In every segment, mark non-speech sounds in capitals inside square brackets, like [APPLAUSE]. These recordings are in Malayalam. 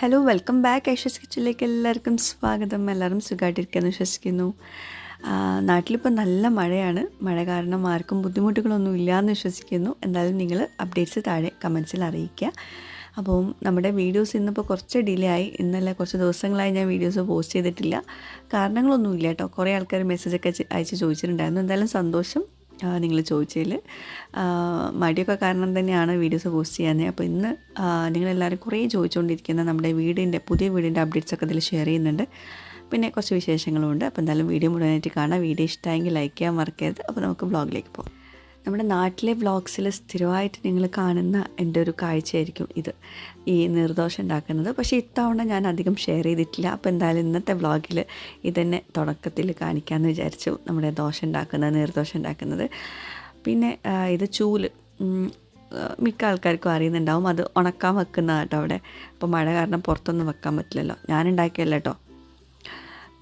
ഹലോ വെൽക്കം ബാക്ക് ഐഷസ് കിച്ചിലേക്ക് എല്ലാവർക്കും സ്വാഗതം. എല്ലാവരും സുഖമായിട്ടിരിക്കുന്നു വിശ്വസിക്കുന്നു. നാട്ടിലിപ്പോൾ നല്ല മഴയാണ്. മഴ കാരണം ആർക്കും ബുദ്ധിമുട്ടുകളൊന്നും ഇല്ല എന്ന് വിശ്വസിക്കുന്നു. എന്തായാലും നിങ്ങൾ അപ്ഡേറ്റ്സ് താഴെ കമൻസിൽ അറിയിക്കുക. അപ്പോൾ നമ്മുടെ വീഡിയോസ് ഇന്നിപ്പോൾ കുറച്ച് ഡിലേ ആയി. ഇന്നലെ കുറച്ച് ദിവസങ്ങളായി ഞാൻ വീഡിയോസ് പോസ്റ്റ് ചെയ്തിട്ടില്ല. കാരണങ്ങളൊന്നുമില്ല കേട്ടോ. കുറേ ആൾക്കാർ മെസ്സേജൊക്കെ അയച്ച് ചോദിച്ചിട്ടുണ്ടായിരുന്നു. എന്തായാലും സന്തോഷം. നിങ്ങൾ ചോദിച്ചതിൽ. മടിയൊക്കെ കാരണം തന്നെയാണ് വീഡിയോസ് പോസ്റ്റ് ചെയ്യാൻ അപ്പോൾ ഇന്ന് നിങ്ങളെല്ലാവരും കുറേ ചോദിച്ചുകൊണ്ടിരിക്കുന്ന നമ്മുടെ വീടിന്റെ പുതിയ വീടിന്റെ അപ്ഡേറ്റ്സ് ഒക്കെ ഇതിൽ ഷെയർ ചെയ്യുന്നുണ്ട്. പിന്നെ കുറച്ച് വിശേഷങ്ങളുമുണ്ട്. അപ്പോൾ എന്തായാലും വീഡിയോ മുഴുവനായിട്ട് കാണാം. വീഡിയോ ഇഷ്ടമായെങ്കിൽ ലൈക്ക് ചെയ്യാൻ മറക്കരുത്. അപ്പോൾ നമുക്ക് ബ്ലോഗിലേക്ക് പോകാം. നമ്മുടെ നാട്ടിലെ വ്ളോഗ്സിൽ സ്ഥിരമായിട്ട് നിങ്ങൾ കാണുന്ന എന്റെ ഒരു കാഴ്ചയായിരിക്കും ഇത് ഈ നിർദോഷം ഉണ്ടാക്കുന്നത്. പക്ഷേ ഇത്തവണ ഞാൻ അധികം ഷെയർ ചെയ്തിട്ടില്ല. അപ്പോൾ എന്തായാലും ഇന്നത്തെ വ്ളോഗിൽ ഇതന്നെ തുടക്കത്തിൽ കാണിക്കാമെന്ന് വിചാരിച്ചു. നമ്മുടെ ദോശ ഉണ്ടാക്കുന്നത് നിർദോഷം ഉണ്ടാക്കുന്നത്. പിന്നെ ഇത് ചൂൽ. മിക്ക ആൾക്കാർക്കും അറിയുന്നുണ്ടാവും. അത് ഉണക്കാൻ വെക്കുന്നതാട്ടോ അവിടെ. അപ്പോൾ മഴ കാരണം പുറത്തൊന്നും വെക്കാൻ പറ്റില്ലല്ലോ. ഞാൻ ഉണ്ടാക്കിയല്ല കേട്ടോ.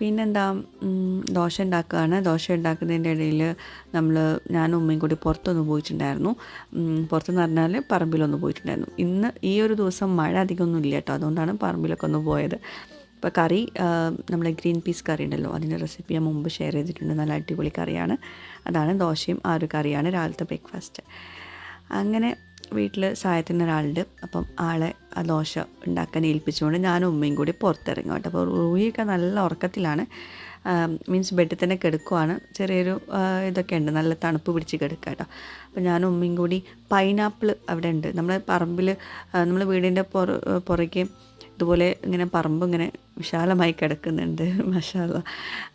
പിന്നെന്താ ദോശ ഉണ്ടാക്കുകയാണ് ദോശ ഉണ്ടാക്കുന്നതിന്റെ ഇടയിൽ നമ്മൾ ഞാനും ഉമ്മയും കൂടി പുറത്തൊന്ന് പോയിട്ടുണ്ടായിരുന്നു. പുറത്തെന്ന് പറഞ്ഞാൽ പറമ്പിലൊന്ന് പോയിട്ടുണ്ടായിരുന്നു. ഇന്ന് ഈ ഒരു ദിവസം മഴ അധികമൊന്നും ഇല്ല കേട്ടോ. അതുകൊണ്ടാണ് പറമ്പിലൊക്കെ ഒന്ന് പോയത്. ഇപ്പോൾ കറി നമ്മളെ ഗ്രീൻ പീസ് കറി ഉണ്ടല്ലോ. അതിന്റെ റെസിപ്പി ഞാൻ മുമ്പ് ഷെയർ ചെയ്തിട്ടുണ്ട്. നല്ല അടിപൊളി കറിയാണ്. അതാണ് ദോശയും ആ ഒരു കറിയാണ് രാവിലത്തെ ബ്രേക്ക്ഫാസ്റ്റ്. അങ്ങനെ വീട്ടിൽ സഹായത്തിന് ഒരാളുണ്ട്. അപ്പം ആളെ ആ ദോശ ഉണ്ടാക്കാൻ ഏൽപ്പിച്ചുകൊണ്ട് ഞാനും ഉമ്മയും കൂടി പുറത്തിറങ്ങും കേട്ടോ. അപ്പോൾ റൂഹിയൊക്കെ നല്ല ഉറക്കത്തിലാണ്. മീൻസ് ബെഡിൽ തന്നെ കിടക്കുവാണ്. ചെറിയൊരു ഇതൊക്കെ ഉണ്ട്. നല്ല തണുപ്പ് പിടിച്ച് കിടക്കുക കേട്ടോ. അപ്പോൾ ഞാനും ഉമ്മയും കൂടി പൈനാപ്പിൾ അവിടെ ഉണ്ട്. നമ്മുടെ പറമ്പിൽ നമ്മൾ വീടിന്റെ പുറ പുറകെ ഇതുപോലെ ഇങ്ങനെ പറമ്പ് ഇങ്ങനെ വിശാലമായി കിടക്കുന്നുണ്ട്. [LAUGHS] മഷാല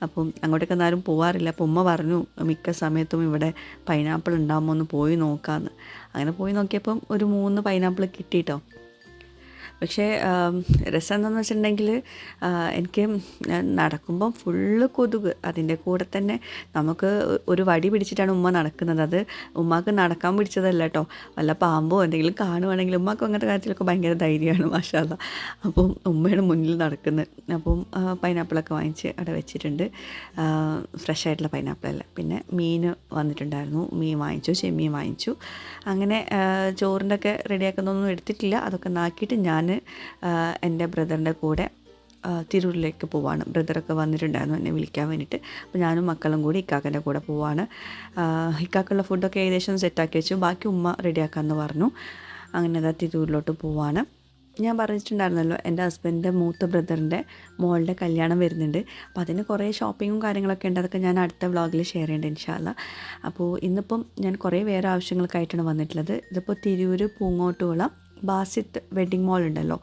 അപ്പം അങ്ങോട്ടൊക്കെ ആരും പോവാറില്ല. അപ്പം ഉമ്മ പറഞ്ഞു മിക്ക സമയത്തും ഇവിടെ പൈനാപ്പിൾ ഉണ്ടാകുമ്പോൾ ഒന്ന് പോയി നോക്കാമെന്ന് അങ്ങനെ പോയി നോക്കിയപ്പം ഒരു മൂന്ന് പൈനാപ്പിൾ കിട്ടിയിട്ടോ പക്ഷേ രസം എന്താണെന്ന് വെച്ചിട്ടുണ്ടെങ്കിൽ എനിക്ക് നടക്കുമ്പം ഫുള്ള് കൊതുക്. അതിന്റെ കൂടെ തന്നെ നമുക്ക് ഒരു വടി പിടിച്ചിട്ടാണ് ഉമ്മ നടക്കുന്നത്. അത് ഉമ്മാക്ക് നടക്കാൻ പിടിച്ചതല്ല കേട്ടോ വല്ല പാമ്പോ എന്തെങ്കിലും കാണുവാണെങ്കിൽ ഉമ്മാക്ക് അങ്ങനത്തെ കാര്യത്തിലൊക്കെ ഭയങ്കര ധൈര്യമാണ് മാഷാല്ല അപ്പം ഉമ്മയുടെ മുന്നിൽ നടക്കുന്നത് അപ്പം പൈനാപ്പിളൊക്കെ വാങ്ങിച്ച് അവിടെ വെച്ചിട്ടുണ്ട്. ഫ്രഷ് ആയിട്ടുള്ള പൈനാപ്പിളല്ല. പിന്നെ മീൻ വന്നിട്ടുണ്ടായിരുന്നു. മീൻ വാങ്ങിച്ചു ചെമ്മീൻ വാങ്ങിച്ചു. അങ്ങനെ ചോറിന്റെ ഒക്കെ റെഡിയാക്കുന്നൊന്നും എടുത്തിട്ടില്ല. അതൊക്കെ നാക്കിയിട്ട് ഞാൻ എന്റെ ബ്രദറിന്റെ കൂടെ തിരൂരിലേക്ക് പോവാണ്. ബ്രദറൊക്കെ വന്നിട്ടുണ്ടായിരുന്നു എന്നെ വിളിക്കാൻ വേണ്ടിയിട്ട്. അപ്പോൾ ഞാനും മക്കളും കൂടി ഇക്കാക്കന്റെ കൂടെ പോവാണ്. ഇക്കാക്കുള്ള ഫുഡൊക്കെ ഏകദേശം സെറ്റാക്കി വെച്ചു. ബാക്കി ഉമ്മ റെഡിയാക്കാമെന്ന് പറഞ്ഞു. അങ്ങനെ അതാ തിരൂരിലോട്ട് പോവാണ്. ഞാൻ പറഞ്ഞിട്ടുണ്ടായിരുന്നല്ലോ എന്റെ ഹസ്ബൻഡിന്റെ മൂത്ത ബ്രദറിന്റെ മോളുടെ കല്യാണം വരുന്നുണ്ട്. അപ്പോൾ അതിന് കുറേ ഷോപ്പിങ്ങും കാര്യങ്ങളൊക്കെ ഉണ്ട്. അതൊക്കെ ഞാൻ അടുത്ത വ്ളോഗിൽ ഷെയർ ചെയ്യേണ്ടത് ഇൻഷാല്ല അപ്പോൾ ഇന്നിപ്പം ഞാൻ കുറേ വേറെ ആവശ്യങ്ങൾക്കായിട്ടാണ് വന്നിട്ടുള്ളത്. ഇതിപ്പോൾ തിരൂർ പൂങ്ങോട്ടുകുളം ബാസിത്ത് വെഡ്ഡിംഗ് മോൾ ഉണ്ടല്ലോ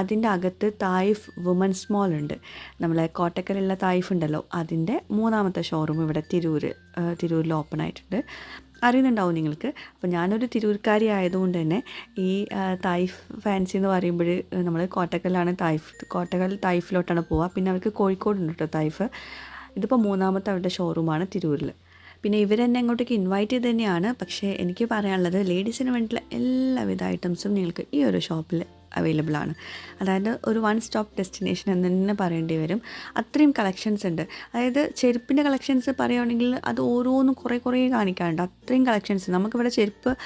അതിന്റെ അകത്ത് തായിഫ് വുമൻസ് മോൾ ഉണ്ട് നമ്മളെ കോട്ടക്കലുള്ള തായിഫ് ഉണ്ടല്ലോ അതിന്റെ മൂന്നാമത്തെ ഷോറൂം ഇവിടെ തിരൂർ തിരൂരിൽ ഓപ്പൺ ആയിട്ടുണ്ട് അറിയുന്നുണ്ടാവും നിങ്ങൾക്ക്. അപ്പോൾ ഞാനൊരു തിരൂർക്കാരി ആയതുകൊണ്ട് തന്നെ ഈ തായിഫ് ഫാൻസി എന്ന് പറയുമ്പോൾ നമ്മൾ കോട്ടക്കലാണ് തായിഫ് കോട്ടക്കൽ തായിഫിലോട്ടാണ് പോവുക. പിന്നെ അവർക്ക് കോഴിക്കോടുണ്ട് കേട്ടോ തായിഫ്. ഇതിപ്പോൾ മൂന്നാമത്തെ അവരുടെ ഷോറൂമാണ് തിരൂരിൽ. പിന്നെ ഇവരെന്നെ അങ്ങോട്ടേക്ക് ഇൻവൈറ്റ് ചെയ്ത് തന്നെയാണ്. പക്ഷേ എനിക്ക് പറയാനുള്ളത് ലേഡീസിന് വേണ്ടിയിട്ടുള്ള എല്ലാവിധ ഐറ്റംസും നിങ്ങൾക്ക് ഈ ഒരു ഷോപ്പിൽ അവൈലബിൾ ആണ്. അതായത് ഒരു വൺ സ്റ്റോപ്പ് ഡെസ്റ്റിനേഷൻ എന്ന് തന്നെ പറയേണ്ടി വരും. അത്രയും കളക്ഷൻസ് ഉണ്ട്. അതായത് ചെരുപ്പിന്റെ കളക്ഷൻസ് പറയുകയാണെങ്കിൽ അത് ഓരോന്നും കുറേ കുറേ കാണിക്കാറുണ്ട്. അത്രയും കളക്ഷൻസ് നമുക്കിവിടെ ചെരുപ്പ്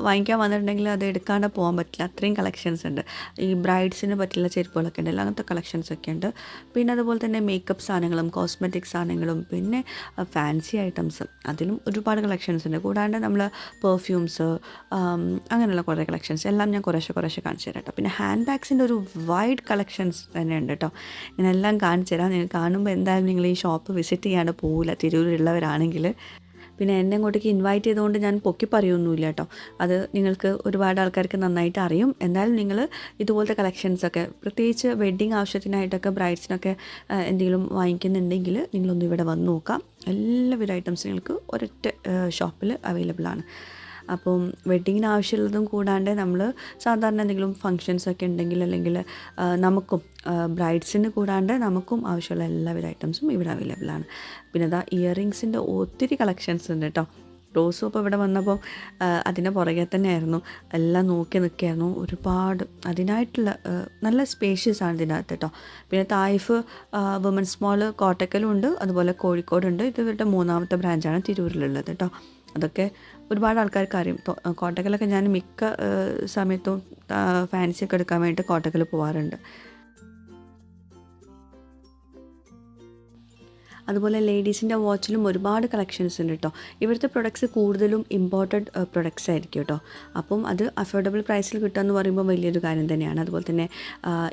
വാങ്ങിക്കാൻ വന്നിട്ടുണ്ടെങ്കിൽ അത് എടുക്കാണ്ട് പോകാൻ പറ്റില്ല. അത്രയും കളക്ഷൻസ് ഉണ്ട്. ഈ ബ്രൈഡ്സിന് പറ്റുള്ള ചെരുപ്പുകളൊക്കെ ഉണ്ടല്ലോ അങ്ങനത്തെ കളക്ഷൻസ് ഒക്കെ ഉണ്ട്. പിന്നെ അതുപോലെ തന്നെ മേക്കപ്പ് സാധനങ്ങളും കോസ്മെറ്റിക് സാധനങ്ങളും പിന്നെ ഫാൻസി ഐറ്റംസും അതിലും ഒരുപാട് കളക്ഷൻസ് ഉണ്ട്. കൂടാണ്ട് നമ്മൾ പെർഫ്യൂംസ് അങ്ങനെയുള്ള കുറേ കളക്ഷൻസ് എല്ലാം ഞാൻ കുറേശ്ശെ കുറേശ്ശെ കാണിച്ചു തരാം പിന്നെ ഹാൻഡ് ബാഗ്സിന്റെ ഒരു വൈഡ് കളക്ഷൻസ് തന്നെ ഉണ്ട് കേട്ടോ ഞാനെല്ലാം കാണിച്ചു തരാം. നിങ്ങൾ കാണുമ്പോൾ എന്തായാലും നിങ്ങൾ ഈ ഷോപ്പ് വിസിറ്റ് ചെയ്യാണ്ട് പോകില്ല തിരൂരിലുള്ളവരാണെങ്കിൽ പിന്നെ എന്നെ അങ്ങോട്ടേക്ക് ഇൻവൈറ്റ് ചെയ്തുകൊണ്ട് ഞാൻ പൊക്കി പറയൊന്നുമില്ല കേട്ടോ അത് നിങ്ങൾക്ക് ഒരുപാട് ആൾക്കാർക്ക് നന്നായിട്ട് അറിയും. എന്തായാലും നിങ്ങൾ ഇതുപോലത്തെ കളക്ഷൻസൊക്കെ പ്രത്യേകിച്ച് വെഡ്ഡിങ് ആവശ്യത്തിനായിട്ടൊക്കെ ബ്രൈഡ്സിനൊക്കെ എന്തെങ്കിലും വാങ്ങിക്കുന്നുണ്ടെങ്കിൽ നിങ്ങളൊന്ന് ഇവിടെ വന്ന് നോക്കാം. എല്ലാവിധ ഐറ്റംസ് നിങ്ങൾക്ക് ഒരൊറ്റ ഷോപ്പിൽ അവൈലബിൾ ആണ്. അപ്പം വെഡ്ഡിങ്ങിന് ആവശ്യമുള്ളതും കൂടാണ്ട് നമ്മൾ സാധാരണ എന്തെങ്കിലും ഫങ്ഷൻസ് ഒക്കെ ഉണ്ടെങ്കിൽ അല്ലെങ്കിൽ നമുക്കും ബ്രൈഡ്സിന് കൂടാണ്ട് നമുക്കും ആവശ്യമുള്ള എല്ലാവിധ ഐറ്റംസും ഇവിടെ അവൈലബിൾ ആണ്. പിന്നെ അതാ ഇയറിങ്സിന്റെ ഒത്തിരി കളക്ഷൻസ് ഉണ്ട് കേട്ടോ റോസും അപ്പോൾ ഇവിടെ വന്നപ്പോൾ അതിന്റെ പുറകെ തന്നെ ആയിരുന്നു എല്ലാം നോക്കി നിൽക്കുകയായിരുന്നു. ഒരുപാട് അതിനായിട്ടുള്ള നല്ല സ്പേഷ്യസ് ആണ് ഇതിനകത്ത് കേട്ടോ പിന്നെ തായിഫ് വുമൻസ് മോൾ കോട്ടക്കലും ഉണ്ട്. അതുപോലെ കോഴിക്കോടുണ്ട്. ഇത് ഇവരുടെ മൂന്നാമത്തെ ബ്രാഞ്ചാണ് തിരൂരിലുള്ളത് കേട്ടോ അതൊക്കെ ഒരുപാട് ആൾക്കാർക്ക് അറിയും കോട്ടക്കലൊക്കെ ഞാൻ മിക്ക സമയത്തും ഫാൻസിയൊക്കെ എടുക്കാൻ വേണ്ടി കോട്ടക്കൽ പോവാറുണ്ട്. അതുപോലെ ലേഡീസിന്റെ വാച്ചിലും ഒരുപാട് കളക്ഷൻസ് ഉണ്ട് കേട്ടോ ഇവിടുത്തെ പ്രൊഡക്ട്സ് കൂടുതലും ഇമ്പോർട്ടഡ് പ്രൊഡക്ട്സ് ആയിരിക്കും കേട്ടോ അപ്പം അത് അഫോർഡബിൾ പ്രൈസിൽ കിട്ടുക എന്ന് പറയുമ്പോൾ വലിയൊരു കാര്യം തന്നെയാണ്. അതുപോലെ തന്നെ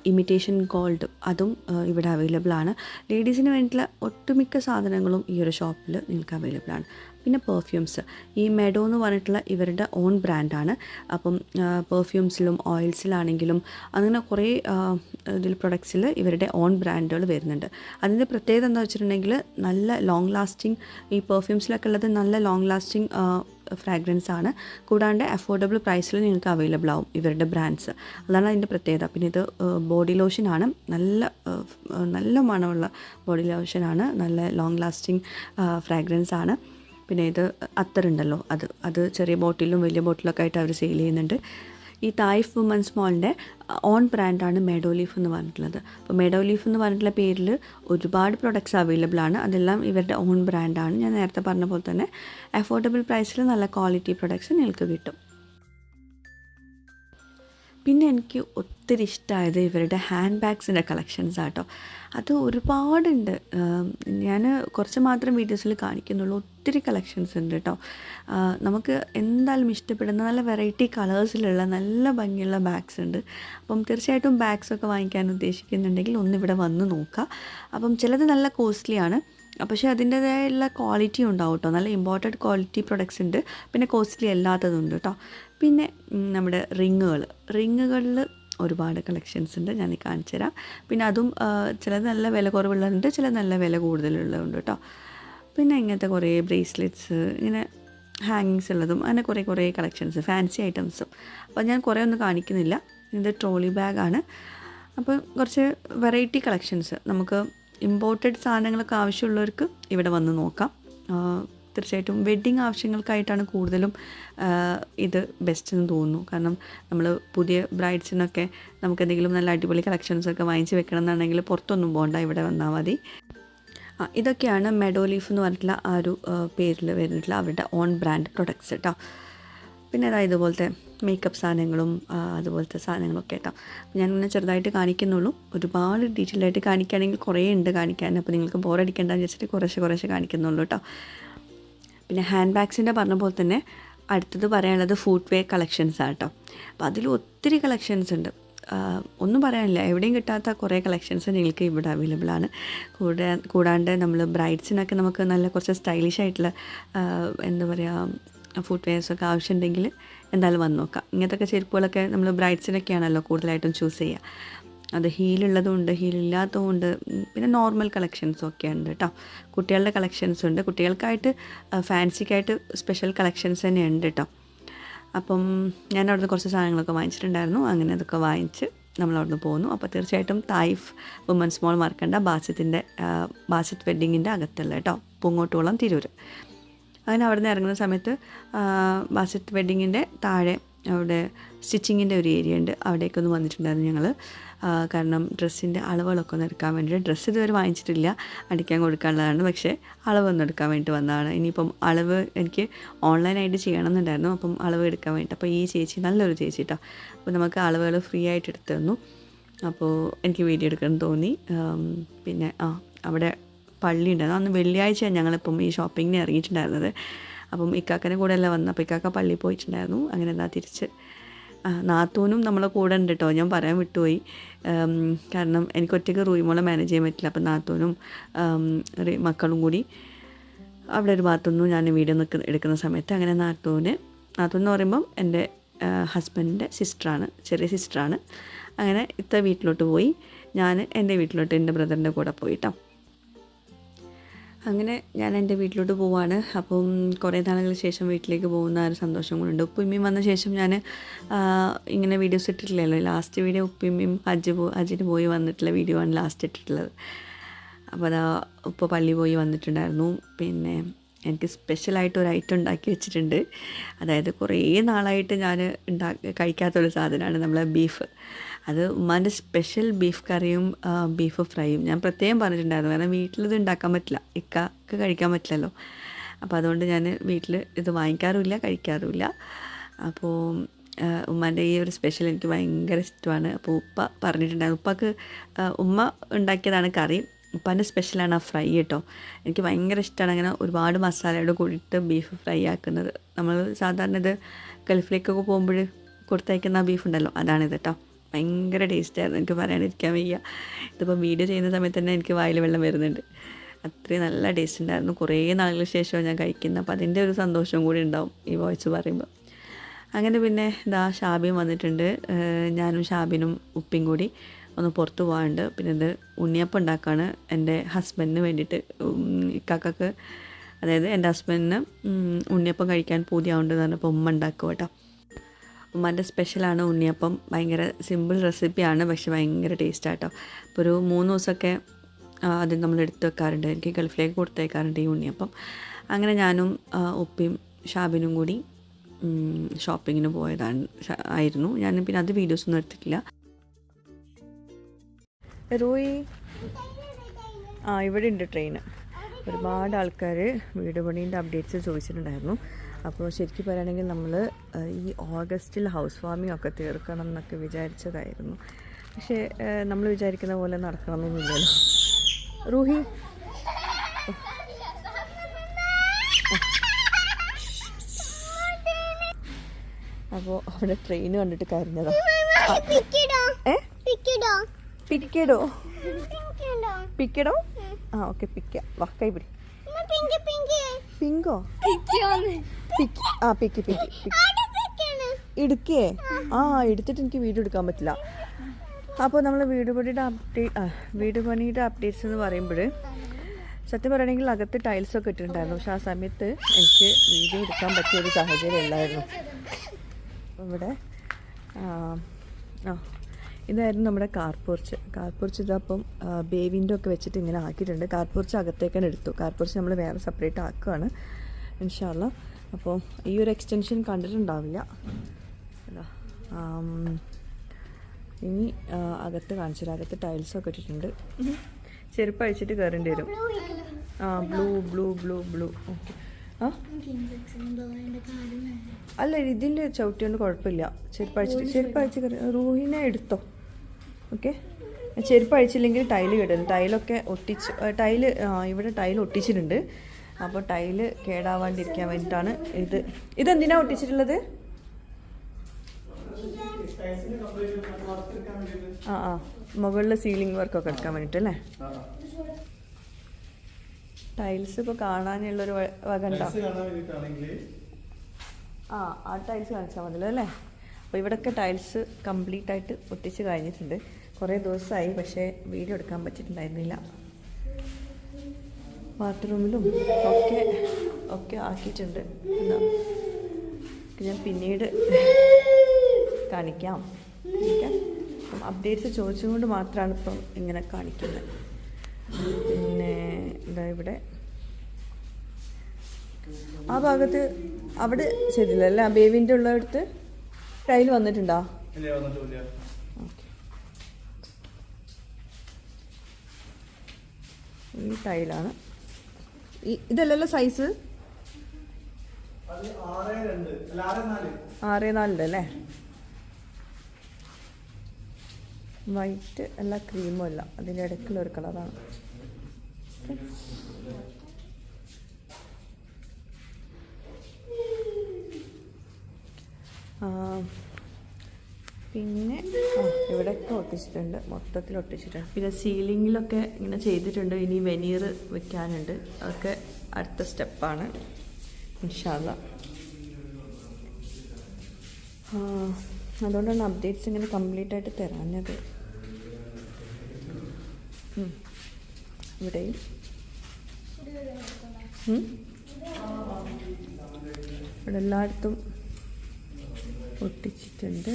ഇമിറ്റേഷൻ ഗോൾഡ് അതും ഇവിടെ അവൈലബിൾ ആണ്. ലേഡീസിന് വേണ്ടിയിട്ടുള്ള ഒട്ടുമിക്ക സാധനങ്ങളും ഈ ഒരു ഷോപ്പിൽ നിങ്ങൾക്ക് അവൈലബിൾ ആണ്. പിന്നെ പെർഫ്യൂംസ് ഈ മെഡോ എന്ന് പറഞ്ഞിട്ടുള്ള ഇവരുടെ ഓൺ ബ്രാൻഡാണ് അപ്പം പെർഫ്യൂംസിലും ഓയിൽസിലാണെങ്കിലും അങ്ങനെ കുറേ ഇതിൽ പ്രൊഡക്ട്സിൽ ഇവരുടെ ഓൺ ബ്രാൻഡുകൾ വരുന്നുണ്ട്. അതിന്റെ പ്രത്യേകത എന്താ വെച്ചിട്ടുണ്ടെങ്കിൽ നല്ല ലോങ് ലാസ്റ്റിംഗ് ഈ പെർഫ്യൂംസിലൊക്കെ ഉള്ളത് നല്ല ലോങ് ലാസ്റ്റിംഗ് ഫ്രാഗ്രൻസ് ആണ്. കൂടാണ്ട് അഫോർഡബിൾ പ്രൈസിൽ നിങ്ങൾക്ക് അവൈലബിൾ ആവും ഇവരുടെ ബ്രാൻഡ്സ് അതാണ് അതിന്റെ പ്രത്യേകത. പിന്നെ ഇത് ബോഡി ലോഷനാണ് നല്ല നല്ല മണമുള്ള ബോഡി ലോഷനാണ് നല്ല ലോങ് ലാസ്റ്റിംഗ് ഫ്രാഗ്രൻസ് ആണ്. പിന്നെ ഇത് അത്തറുണ്ടല്ലോ അത് അത് ചെറിയ ബോട്ടിലും വലിയ ബോട്ടിലൊക്കെ ആയിട്ട് അവർ സെയിൽ ചെയ്യുന്നുണ്ട്. ഈ തായിഫ് വുമൻസ് മോളിന്റെ ഓൺ ബ്രാൻഡാണ് മെഡോ ലീഫ് എന്ന് പറഞ്ഞിട്ടുള്ളത്. അപ്പോൾ മെഡോ ലീഫ് എന്ന് പറഞ്ഞിട്ടുള്ള പേരിൽ ഒരുപാട് പ്രൊഡക്ട്സ് അവൈലബിൾ ആണ്. അതെല്ലാം ഇവരുടെ ഓൺ ബ്രാൻഡാണ് ഞാൻ നേരത്തെ പറഞ്ഞ പോലെ തന്നെ അഫോർഡബിൾ പ്രൈസിൽ നല്ല ക്വാളിറ്റി പ്രൊഡക്ട്സ് നിങ്ങൾക്ക് കിട്ടും. പിന്നെ എനിക്ക് ഒത്തിരി ഇഷ്ടമായത് ഇവരുടെ ഹാൻഡ് ബാഗ്സിന്റെ കളക്ഷൻസ് ആട്ടോ. അത് ഒരുപാടുണ്ട്. ഞാൻ കുറച്ച് മാത്രം വീഡിയോസിൽ കാണിക്കുന്നുള്ളൂ. ഒത്തിരി കളക്ഷൻസ് ഉണ്ട് കേട്ടോ നമുക്ക് എന്തായാലും ഇഷ്ടപ്പെടുന്ന നല്ല വെറൈറ്റി കളേഴ്സിലുള്ള നല്ല ഭംഗിയുള്ള ബാഗ്സ് ഉണ്ട്. അപ്പം തീർച്ചയായിട്ടും ബാഗ്സ് ഒക്കെ വാങ്ങിക്കാൻ ഉദ്ദേശിക്കുന്നുണ്ടെങ്കിൽ ഒന്നിവിടെ വന്ന് നോക്കുക അപ്പം ചിലത് നല്ല കോസ്റ്റ്ലിയാണ് പക്ഷേ അതിന്റേതായുള്ള ക്വാളിറ്റി ഉണ്ടാവും കേട്ടോ നല്ല ഇമ്പോർട്ടന്റ് ക്വാളിറ്റി പ്രൊഡക്ട്സ് ഉണ്ട്. പിന്നെ കോസ്റ്റ്ലി അല്ലാത്തതുണ്ട് കേട്ടോ പിന്നെ നമ്മുടെ റിങ്ങുകൾ റിങ്ങുകളിൽ ഒരുപാട് കളക്ഷൻസ് ഉണ്ട് ഞാൻ കാണിച്ചു തരാം. പിന്നെ അതും ചില നല്ല വില കുറവുള്ളതുണ്ട് ചില നല്ല വില കൂടുതലുള്ളതുണ്ട് കേട്ടോ. പിന്നെ ഇങ്ങനത്തെ കുറേ ബ്രേസ്ലെറ്റ്സ് ഇങ്ങനെ ഹാങ്ങിങ്സ് ഉള്ളതും അങ്ങനെ കുറേ കുറേ കളക്ഷൻസ് ഫാൻസി ഐറ്റംസും അപ്പോൾ ഞാൻ കുറേ ഒന്നും കാണിക്കുന്നില്ല. ഇത് ട്രോളി ബാഗാണ് അപ്പോൾ കുറച്ച് വെറൈറ്റി കളക്ഷൻസ് നമുക്ക് ഇമ്പോർട്ടഡ് സാധനങ്ങളൊക്കെ ആവശ്യമുള്ളവർക്ക് ഇവിടെ വന്ന് നോക്കാം. തീർച്ചയായിട്ടും വെഡ്ഡിങ് ആവശ്യങ്ങൾക്കായിട്ടാണ് കൂടുതലും ഇത് ബെസ്റ്റ് എന്ന് തോന്നുന്നു. കാരണം നമ്മൾ പുതിയ ബ്രൈഡ്സിനൊക്കെ നമുക്ക് എന്തെങ്കിലും നല്ല അടിപൊളി കളക്ഷൻസൊക്കെ വാങ്ങിച്ച് വെക്കണം എന്നുണ്ടെങ്കിൽ പുറത്തൊന്നും പോകണ്ട ഇവിടെ വന്നാൽ മതി. ഇതൊക്കെയാണ് മെഡോലീഫ് എന്ന് പറഞ്ഞിട്ടുള്ള ആ ഒരു പേരിൽ വരുന്നിട്ടുള്ള അവരുടെ ഓൺ ബ്രാൻഡ് പ്രൊഡക്ട്സ് കേട്ടോ പിന്നെ അതായത് ഇതുപോലത്തെ മേക്കപ്പ് സാധനങ്ങളും അതുപോലത്തെ സാധനങ്ങളൊക്കെ കേട്ടോ ഞാൻ ഇങ്ങനെ ചെറുതായിട്ട് കാണിക്കുന്നുള്ളൂ. ഒരുപാട് ഡീറ്റെയിൽ ആയിട്ട് കാണിക്കുകയാണെങ്കിൽ കുറേ ഉണ്ട് കാണിക്കാൻ. അപ്പോൾ നിങ്ങൾക്ക് ബോറടിക്കേണ്ടെന്ന് വെച്ചിട്ട് കുറേശ്ശെ കുറേശ്ശെ കാണിക്കുന്നുള്ളൂ കേട്ടോ പിന്നെ ഹാൻഡ് ബാഗ്സിന്റെ പറഞ്ഞ പോലെ തന്നെ അടുത്തത് പറയാനുള്ളത് ഫുഡ് വെയർ കളക്ഷൻസ് കേട്ടോ അപ്പോൾ അതിൽ ഒത്തിരി കളക്ഷൻസ് ഉണ്ട്. ഒന്നും പറയാനില്ല. എവിടെയും കിട്ടാത്ത കുറേ കളക്ഷൻസ് നിങ്ങൾക്ക് ഇവിടെ അവൈലബിൾ ആണ്. കൂടെ കൂടാണ്ട് നമ്മൾ ബ്രൈഡ്സിനൊക്കെ നമുക്ക് നല്ല കുറച്ച് സ്റ്റൈലിഷ് ആയിട്ടുള്ള എന്താ പറയുക ഫുഡ് വെയർസൊക്കെ ആവശ്യമുണ്ടെങ്കിൽ എന്തായാലും വന്ന് നോക്കാം. ഇങ്ങനത്തെ ചെരുപ്പുകളൊക്കെ നമ്മൾ ബ്രൈഡ്സിനൊക്കെയാണല്ലോ കൂടുതലായിട്ടും ചൂസ് ചെയ്യുക. അത് ഹീലുള്ളതും ഉണ്ട് ഹീലില്ലാത്തതും ഉണ്ട്. പിന്നെ നോർമൽ കളക്ഷൻസും ഒക്കെ ഉണ്ട് കേട്ടോ. കുട്ടികളുടെ കളക്ഷൻസ് ഉണ്ട്. കുട്ടികൾക്കായിട്ട് ഫാൻസിക്കായിട്ട് സ്പെഷ്യൽ കളക്ഷൻസ് തന്നെ ഉണ്ട് കേട്ടോ. അപ്പം ഞാൻ അവിടുന്ന് കുറച്ച് സാധനങ്ങളൊക്കെ വാങ്ങിച്ചിട്ടുണ്ടായിരുന്നു. അങ്ങനെ അതൊക്കെ വാങ്ങിച്ച് നമ്മൾ അവിടുന്ന് പോന്നു. അപ്പോൾ തീർച്ചയായിട്ടും തായിഫ് വുമൻസ് മോൾ മറക്കണ്ട. ബാസിത്തിന്റെ ബാസിത്ത് വെഡ്ഡിങ്ങിന്റെ അകത്തുള്ള കേട്ടോ. പൂങ്ങോട്ടുകുളം തിരൂർ. അങ്ങനെ അവിടെ നിന്ന് ഇറങ്ങുന്ന സമയത്ത് ബാസിത്ത് വെഡ്ഡിങ്ങിന്റെ താഴെ അവിടെ സ്റ്റിച്ചിങ്ങിന്റെ ഒരു ഏരിയ ഉണ്ട്. അവിടേക്കൊന്ന് വന്നിട്ടുണ്ടായിരുന്നു ഞങ്ങൾ കാരണം ഡ്രസ്സിന്റെ അളവുകളൊക്കെ ഒന്ന് എടുക്കാൻ വേണ്ടിയിട്ട് ഡ്രസ്സ് ഇതുവരെ വാങ്ങിച്ചിട്ടില്ല. അടിക്കാൻ കൊടുക്കാനുള്ളതാണ്. പക്ഷേ അളവൊന്നും എടുക്കാൻ വേണ്ടി വന്നതാണ്. ഇനിയിപ്പം അളവ് എനിക്ക് ഓൺലൈനായിട്ട് ചെയ്യണമെന്നുണ്ടായിരുന്നു. അപ്പം അളവ് എടുക്കാൻ വേണ്ടി അപ്പോൾ ഈ ചേച്ചി നല്ലൊരു ചേച്ചി കേട്ടോ അപ്പോൾ നമുക്ക് അളവുകൾ ഫ്രീ ആയിട്ട് എടുത്തു തന്നു. അപ്പോൾ എനിക്ക് വീഡിയോ എടുക്കണം തോന്നി. പിന്നെ ആ അവിടെ പള്ളി ഉണ്ടായിരുന്നു. അന്ന് വെള്ളിയാഴ്ചയാണ് ഞങ്ങളിപ്പം ഈ ഷോപ്പിങ്ങിന് ഇറങ്ങിയിട്ടുണ്ടായിരുന്നത്. അപ്പം ഇക്കാക്കനെ കൂടെ അല്ല വന്നത്. അപ്പോൾ ഇക്കാക്ക പള്ളിയിൽ പോയിട്ടുണ്ടായിരുന്നു. അങ്ങനെ എന്താ തിരിച്ച് നാത്തൂനും നമ്മളെ കൂടെ ഉണ്ട് കേട്ടോ ഞാൻ പറയാൻ വിട്ടുപോയി. കാരണം എനിക്ക് ഒറ്റയ്ക്ക് റൂമോളെ മാനേജ് ചെയ്യാൻ പറ്റില്ല. അപ്പം നാത്തൂനും മക്കളും കൂടി അവിടെ ഒരു ഭാഗത്തുനിന്ന് ഞാൻ വീഡിയോ നിൽക്കുന്ന എടുക്കുന്ന സമയത്ത് അങ്ങനെ നാത്തൂന് നാത്തൂൻ എന്ന് പറയുമ്പം എന്റെ ഹസ്ബൻഡിന്റെ സിസ്റ്ററാണ് ചെറിയ സിസ്റ്ററാണ് അങ്ങനെ ഇത്ത വീട്ടിലോട്ട് പോയി. ഞാൻ എന്റെ വീട്ടിലോട്ട് എന്റെ ബ്രദറിന്റെ കൂടെ പോയിട്ടോ. അങ്ങനെ ഞാൻ എന്റെ വീട്ടിലോട്ട് പോവാണ്. അപ്പം കുറേ നാളുകൾ ശേഷം വീട്ടിലേക്ക് പോകുന്ന ഒരു സന്തോഷം കൊണ്ടുണ്ട് ഉപ്പിമ്മയും വന്ന ശേഷം ഞാൻ ഇങ്ങനെ വീഡിയോസ് ഇട്ടിട്ടില്ലല്ലോ. ലാസ്റ്റ് വീഡിയോ ഉപ്പിമ്മയും അജ് പോയി അജിന് പോയി വന്നിട്ടുള്ള വീഡിയോ ആണ് ലാസ്റ്റ് ഇട്ടിട്ടുള്ളത്. അപ്പോൾ അതാ ഉപ്പ പള്ളി പോയി വന്നിട്ടുണ്ടായിരുന്നു. പിന്നെ എനിക്ക് സ്പെഷ്യലായിട്ട് ഒരു ഐറ്റം ഉണ്ടാക്കി വെച്ചിട്ടുണ്ട്. അതായത് കുറേ നാളായിട്ട് ഞാൻ ഉണ്ടാക്കി കഴിക്കാത്തൊരു സാധനമാണ് നമ്മളെ ബീഫ് അത് ഉമ്മാന്റെ സ്പെഷ്യൽ ബീഫ് കറിയും ബീഫ് ഫ്രൈയും ഞാൻ പ്രത്യേകം പറഞ്ഞിട്ടുണ്ടായിരുന്നു. കാരണം വീട്ടിലിത് ഉണ്ടാക്കാൻ പറ്റില്ല. ഇക്കാക്ക് കഴിക്കാൻ പറ്റില്ലല്ലോ. അപ്പോൾ അതുകൊണ്ട് ഞാൻ വീട്ടിൽ ഇത് വാങ്ങിക്കാറുമില്ല കഴിക്കാറുമില്ല. അപ്പോൾ ഉമ്മാന്റെ ഈ ഒരു സ്പെഷ്യൽ എനിക്ക് ഭയങ്കര ഇഷ്ടമാണ്. അപ്പോൾ ഉപ്പ പറഞ്ഞിട്ടുണ്ടായിരുന്നു. ഉപ്പക്ക് ഉമ്മ ഉണ്ടാക്കിയതാണ് കറി. ഉപ്പാന്റെ സ്പെഷ്യലാണ് ആ ഫ്രൈ കേട്ടോ. എനിക്ക് ഭയങ്കര ഇഷ്ടമാണ് അങ്ങനെ ഒരുപാട് മസാലയോട് കൂടിയിട്ട് ബീഫ് ഫ്രൈ ആക്കുന്നത്. നമ്മൾ സാധാരണ ഇത് ഗൾഫിലേക്കൊക്കെ പോകുമ്പോൾ കൊടുത്തയക്കുന്ന ബീഫ് ഉണ്ടല്ലോ. അതാണിത് കേട്ടോ. ഭയങ്കര ടേസ്റ്റായിരുന്നു. എനിക്ക് പറയാനിരിക്കാൻ വയ്യ. ഇതിപ്പോൾ വീഡിയോ ചെയ്യുന്ന സമയത്ത് തന്നെ എനിക്ക് വായിൽ വെള്ളം വരുന്നുണ്ട്. അത്രയും നല്ല ടേസ്റ്റ് ഉണ്ടായിരുന്നു. കുറേ നാളുകൾക്ക് ശേഷമാണ് ഞാൻ കഴിക്കുന്നത്. അപ്പോൾ അതിന്റെ ഒരു സന്തോഷം കൂടി ഉണ്ടാവും ഈ വോയിസ് പറയുമ്പോൾ അങ്ങനെ പിന്നെ ഇതാ ഷാബിയും വന്നിട്ടുണ്ട്. ഞാനും ഷാബിനും ഉപ്പിയും കൂടി ഒന്ന് പുറത്ത് പോകാനുണ്ട് പിന്നെ ഇത് ഉണ്ണിയപ്പം ഉണ്ടാക്കുകയാണ് എന്റെ ഹസ്ബൻഡിന് വേണ്ടിയിട്ട്. ഇക്കാക്കക്ക് അതായത് എന്റെ ഹസ്ബൻഡിന് ഉണ്ണിയപ്പം കഴിക്കാൻ പൂതിയാവുണ്ട് എന്ന് പറഞ്ഞപ്പോൾ ഉമ്മ ഉണ്ടാക്കും കേട്ടോ ഉമ്മാന്റെ സ്പെഷ്യലാണ് ഉണ്ണിയപ്പം ഭയങ്കര സിമ്പിൾ റെസിപ്പിയാണ് പക്ഷെ ഭയങ്കര ടേസ്റ്റാട്ടോ അപ്പോൾ ഒരു മൂന്ന് ദിവസമൊക്കെ അത് നമ്മൾ എടുത്ത് വെക്കാറുണ്ട്. എനിക്ക് ഗൾഫിലേക്ക് കൊടുത്തേക്കാറുണ്ട് ഈ ഉണ്ണിയപ്പം അങ്ങനെ ഞാനും ഉപ്പിയും ഷാബിനും കൂടി ഷോപ്പിങ്ങിന് പോയതാണ് ആയിരുന്നു. ഞാൻ പിന്നെ അത് വീഡിയോസ് ഒന്നും എടുത്തിട്ടില്ല. റോയി ആ ഇവിടെ ഉണ്ട് ട്രെയിന് ഒരുപാട് ആൾക്കാർ വീട് പണീന്റെ അപ്ഡേറ്റ്സ് ചോദിച്ചിട്ടുണ്ടായിരുന്നു. അപ്പോൾ ശരിക്കും പറയുകയാണെങ്കിൽ നമ്മൾ ഈ ഓഗസ്റ്റിൽ ഹൗസ് വാമിംഗ് ഒക്കെ തീർക്കണം എന്നൊക്കെ വിചാരിച്ചതായിരുന്നു. പക്ഷേ നമ്മൾ വിചാരിക്കുന്ന പോലെ നടക്കണമെന്നൊന്നുമില്ലല്ലോ റൂഹി. അപ്പോൾ അവിടെ ട്രെയിൻ കണ്ടിട്ട് കരഞ്ഞതാ. പിക്കിടോ. പിക്കിടോ. ആ ഓക്കെ പിക്ക. വാ പിടി പിങ്കോ? പിക്ക് ആ പിക്കി പിക്കി ഇടുക്കേ? ആ എടുത്തിട്ട് എനിക്ക് വീഡിയോ എടുക്കാൻ പറ്റില്ല. അപ്പോൾ നമ്മൾ വീട് പണിയുടെ അപ്ഡേറ്റ് വീട് പണിയുടെ അപ്ഡേറ്റ്സ് എന്ന് പറയുമ്പോൾ സത്യം പറയുകയാണെങ്കിൽ അകത്ത് ടൈൽസ് ഒക്കെ ഇട്ടിട്ടുണ്ടായിരുന്നു. പക്ഷെ ആ സമയത്ത് എനിക്ക് വീഡിയോ എടുക്കാൻ പറ്റിയ ഒരു സാഹചര്യം ഇല്ലായിരുന്നു. ഇവിടെ ആ, ഇതായിരുന്നു നമ്മുടെ കാർ പോർച്ച് കാർ പോർച്ച് ഇതപ്പം ബേ വിൻഡോ ഒക്കെ വെച്ചിട്ട് ഇങ്ങനെ ആക്കിയിട്ടുണ്ട്. കാർ പോർച്ച് അകത്തേക്കാണ് എടുത്തു. കാർ നമ്മൾ വേറെ സെപ്പറേറ്റ് ആക്കുകയാണ് ഇൻഷാല്ല അപ്പോൾ ഈ ഒരു എക്സ്റ്റൻഷൻ കണ്ടിട്ടുണ്ടാവില്ല. ഇനി അകത്ത് കാണിച്ചു തരാം. അകത്ത് ടൈൽസൊക്കെ ഇട്ടിട്ടുണ്ട്. ചെരുപ്പ് അഴിച്ചിട്ട് കയറേണ്ടി വരും. ആ blue blue blue blue. Okay. അല്ല ചവിട്ടി കൊണ്ട് കുഴപ്പമില്ല. ചെരുപ്പ് അഴിച്ചിട്ട് ചെരുപ്പ് അഴിച്ച് കയറി റൂഹിനെ എടുത്തോ? ഓക്കെ. ചെരുപ്പ് അഴിച്ചില്ലെങ്കിൽ ടൈൽ കിട്ടും ടൈലൊക്കെ ഒട്ടിച്ച് ടൈൽ ഇവിടെ ടൈൽ ഒട്ടിച്ചിട്ടുണ്ട്. അപ്പോൾ ടൈൽ കേടാവാണ്ടിരിക്കാൻ വേണ്ടിയിട്ടാണ് ഇത്. ഇതെന്തിനാണ് ഒട്ടിച്ചിട്ടുള്ളത്? ആ ആ. മുകളിൽ സീലിംഗ് വർക്കൊക്കെ എടുക്കാൻ വേണ്ടിയിട്ട് അല്ലേ ടൈൽസ് ഇപ്പോൾ കാണാനുള്ളൊരു വക ഉണ്ടോ? ആ ആ ടൈൽസ് കാണിച്ചാൽ മതിയല്ലോ? അല്ലേ അപ്പോൾ ഇവിടെയൊക്കെ ടൈൽസ് കംപ്ലീറ്റ് ആയിട്ട് ഒട്ടിച്ച് കഴിഞ്ഞിട്ടുണ്ട്. കുറേ ദിവസമായി പക്ഷേ വീഡിയോ എടുക്കാൻ പറ്റിയിട്ടുണ്ടായിരുന്നില്ല. ബാത്റൂമിലും ഒക്കെ ഒക്കെ ആക്കിയിട്ടുണ്ട് ഞാൻ പിന്നീട് കാണിക്കാം. അപ്പം അപ്ഡേറ്റ്സ് ചോദിച്ചുകൊണ്ട് മാത്രമാണ് ഇപ്പം ഇങ്ങനെ കാണിക്കുന്നത്. പിന്നെ എന്താ ഇവിടെ? ആ ഭാഗത്ത് അവിടെ ചെയ്തില്ലല്ലേ ആ ബേബിന്റെ ഉള്ളടുത്ത് ടൈൽ വന്നിട്ടുണ്ടോ? ഈ ടൈലാണ്. ഇതല്ലല്ലോ സൈസ് ആറ് നാലുണ്ട് അല്ലേ? വൈറ്റ് അല്ല ക്രീമും അല്ല. അതിന്റെ ഇടയ്ക്കുള്ള ഒരു കളറാണ് പിന്നെ ഇവിടെയൊക്കെ ഒട്ടിച്ചിട്ടുണ്ട്. മൊത്തത്തിൽ ഒട്ടിച്ചിട്ടുണ്ട്. പിന്നെ സീലിങ്ങിലൊക്കെ ഇങ്ങനെ ചെയ്തിട്ടുണ്ട്. ഇനി വെനീർ വെക്കാനുണ്ട്. അതൊക്കെ അടുത്ത സ്റ്റെപ്പാണ്. ഇൻഷാല്ല അതുകൊണ്ടാണ് അപ്ഡേറ്റ്സ് ഇങ്ങനെ കംപ്ലീറ്റ് ആയിട്ട് തരാഞ്ഞത്. ഇവിടെയും. ഇവിടെ എല്ലായിടത്തും ഒട്ടിച്ചിട്ടുണ്ട്.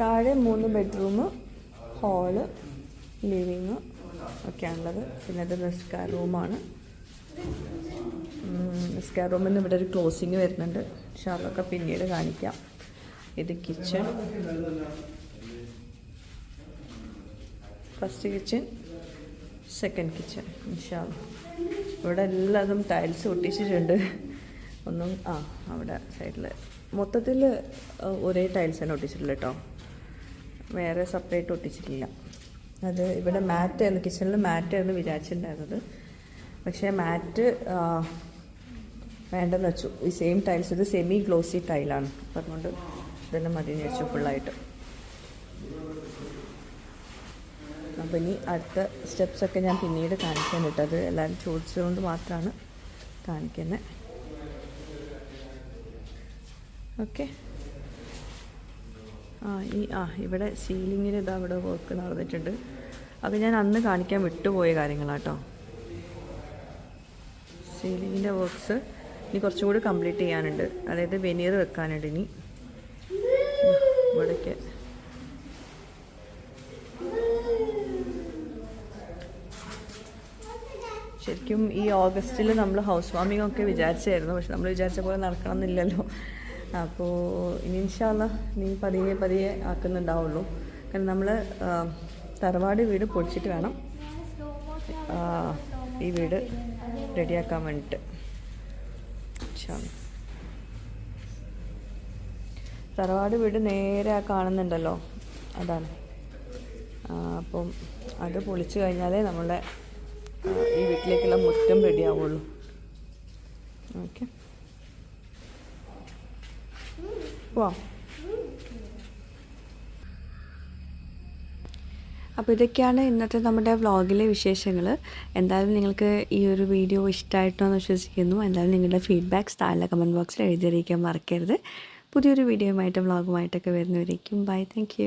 താഴെ മൂന്ന് ബെഡ്റൂം ഹാൾ ലിവിങ് ഒക്കെയാണുള്ളത്. പിന്നെ ഇത് നിസ്കാർ റൂമാണ്. നിസ്കാർ റൂമിൽ നിന്ന് ഇവിടെ ഒരു ക്ലോസിങ് വരുന്നുണ്ട്. പക്ഷെ പിന്നീട് കാണിക്കാം. ഇത് kitchen. First kitchen second kitchen ഇൻഷാല്ല ഇവിടെ എല്ലാതും ടൈൽസ് ഒട്ടിച്ചിട്ടുണ്ട്. ഒന്നും ആ അവിടെ സൈഡിൽ മൊത്തത്തിൽ ഒരേ ടൈൽസ് തന്നെ ഒട്ടിച്ചിട്ടില്ല കേട്ടോ. വേറെ സെപ്പറേറ്റ് ഒട്ടിച്ചിട്ടില്ല. അത് ഇവിടെ മാറ്റായിരുന്നു കിച്ചണിൽ മാറ്റായിരുന്നു വിചാരിച്ചിട്ടുണ്ടായിരുന്നത്. പക്ഷേ മാറ്റ് വേണ്ടെന്ന് വെച്ചു. ഈ സെയിം ടൈൽസ് ഇത് സെമി ഗ്ലോസി ടൈലാണ് പറഞ്ഞുകൊണ്ട് ഇതന്നെ മതി എന്ന് വെച്ചു ഫുള്ളായിട്ട് അപ്പോൾ ഇനി അടുത്ത സ്റ്റെപ്സൊക്കെ ഞാൻ പിന്നീട് കാണിക്കാൻ ഇട്ടത് എല്ലാവരും ചോദിച്ചതുകൊണ്ട് മാത്രമാണ് കാണിക്കുന്നത് ഓക്കെ. ആ ഈ ആ ഇവിടെ സീലിങ്ങിൽ ഇതാ ഇവിടെ വർക്ക് നടന്നിട്ടുണ്ട്. അത് ഞാൻ അന്ന് കാണിക്കാൻ വിട്ടുപോയ കാര്യങ്ങളാട്ടോ. സീലിങ്ങിന്റെ വർക്ക്സ് ഇനി കുറച്ചും കൂടി കംപ്ലീറ്റ് ചെയ്യാനുണ്ട്. അതായത് വെനീർ വെക്കാനുണ്ട് ഇനി. ഇവിടേക്ക്. ശരിക്കും ഈ ഓഗസ്റ്റിൽ നമ്മൾ ഹൗസ് വാമിംഗ് ഒക്കെ വിചാരിച്ചായിരുന്നു. പക്ഷെ നമ്മൾ വിചാരിച്ച പോലെ നടക്കണം എന്നില്ലല്ലോ അപ്പോൾ ഇനി ഇൻഷാല്ല നീ പതിയെ പതിയെ ആക്കുന്നുണ്ടാവുള്ളൂ. കാരണം നമ്മൾ തറവാട് വീട് പൊടിച്ചിട്ട് വേണം ഈ വീട് റെഡിയാക്കാൻ വേണ്ടിയിട്ട് തറവാട് വീട് നേരെ കാണുന്നുണ്ടല്ലോ അതാണ്. അപ്പം അത് പൊളിച്ചു കഴിഞ്ഞാലേ നമ്മളുടെ ഈ വീട്ടിലേക്കുള്ള മുറ്റം റെഡിയാവുള്ളൂ. ഓക്കെ. വാ അപ്പോൾ ഇതൊക്കെയാണ് ഇന്നത്തെ നമ്മുടെ വ്ളോഗിലെ വിശേഷങ്ങൾ എന്തായാലും നിങ്ങൾക്ക് ഈ ഒരു വീഡിയോ ഇഷ്ടമായിട്ടോ വിശ്വസിക്കുന്നു. എന്തായാലും നിങ്ങളുടെ ഫീഡ്ബാക്ക്സ് താഴെ കമന്റ് ബോക്സിൽ എഴുതിയിരിക്കാൻ മറക്കരുത്. പുതിയൊരു വീഡിയോയുമായിട്ട് വ്ളോഗുമായിട്ടൊക്കെ വരുന്നവരേക്കും. Bye thank